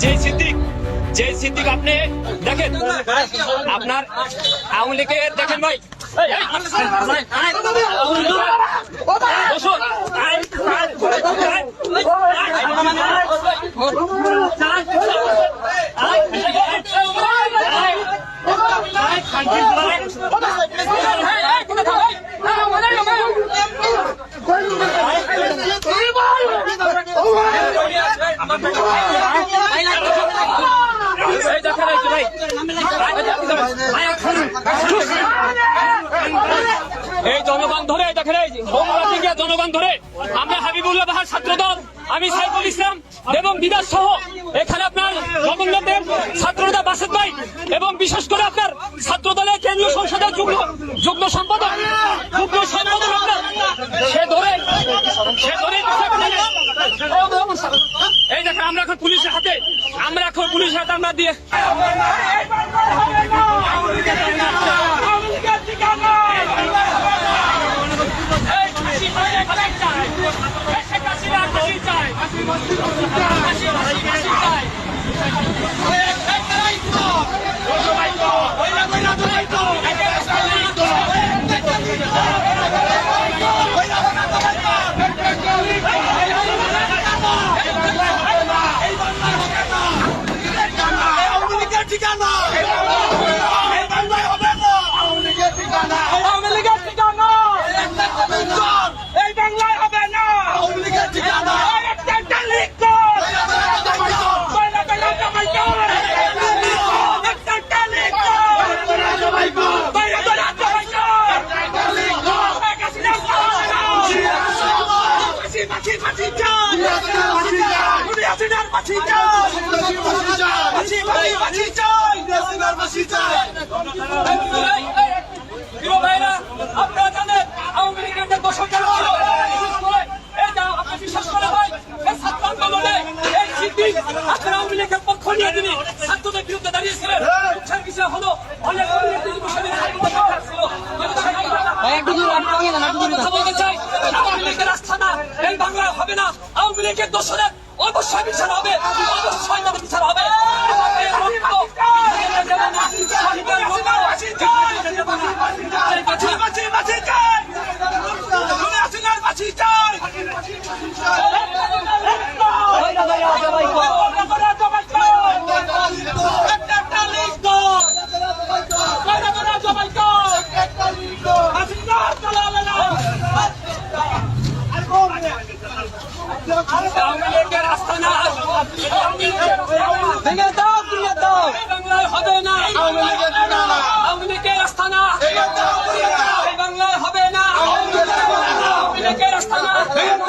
যে সিদ্দিক যে সিদ্দিক আপনি দেখেন আপনার আওয়ামী লীগের দেখেন ভাই। এই, এই, জনগণ ধরে দেখেন এই যে জনগণ ধরে। আমরা হাবিবুল্লাহ বাহার ছাত্র দল আমি সাইফুল ইসলাম এবং দিদার সহ এখানে আপনার জগন্নাথ দেব ছাত্রদা বাসেদ ভাই এবং বিশেষ করে আপনার ছাত্র দলের কেন্দ্রীয় সংসদের যুগ্ম যুগ্ম সম্পাদক যুগ্ম সম্পাদক আপনার সে ধরে সে ধরে। এই দেখেন আমরা এখন পুলিশের হাতে পুলিশের হাতে আমরা দিয়ে এই ফাঁসি চাই, ফাঁসি চাই। এই শেখ হাসিনা ফাঁসি চাই। ফাঁসি, ফাঁসি, ফাঁসি চাই। আওয়ামী লীগের ঠিকানা এই বাংলায় হবে না আওয়ামী লীগের ঠিকানা আওয়ামী লীগের ঠিকানা এই বাংলায় হবে না আওয়ামী লীগের ঠিকানা একটা একটা লিগ কর কয়লা কয়লা জমাই কর একটা একটা লিগ কর কয়লা কয়লা জমাই কর শেখ হাসিনা ফাঁসি ফাঁসি ফাঁসি চাই খুনি হাসিনার ফাঁসি চাই ফাঁসি ফাঁসি ফাঁসি চাই প্রিয় ভাইরা, আপনারা জানেন, আওয়ামী লীগের ছিল, বিশেষ করে এই যে আপনি বিশ্বাস করে ভাই, এই ছাত্র আন্দোলনে এই সিদ্দিক আপনার আওয়ামী লীগের পক্ষ নিয়ে তিনি ছাত্রদের বিরুদ্ধে দাঁড়িয়েছিলেন। দুঃখের বিষয় হলো, অনেক আওয়ামী লীগ যুবসংঘের আইনগত কাজ ছিল। কথা বলতে চাই, আওয়ামী লীগের আস্থানা এই বাংলায় হবে না। আওয়ামী লীগের 我甩你一条老甩 আওয়ামী লীগের আস্তানা ভেঙে দাও ভেঙে দাও। বাংলায় হবে না। আওয়ামী লীগের বাংলায় হবে না।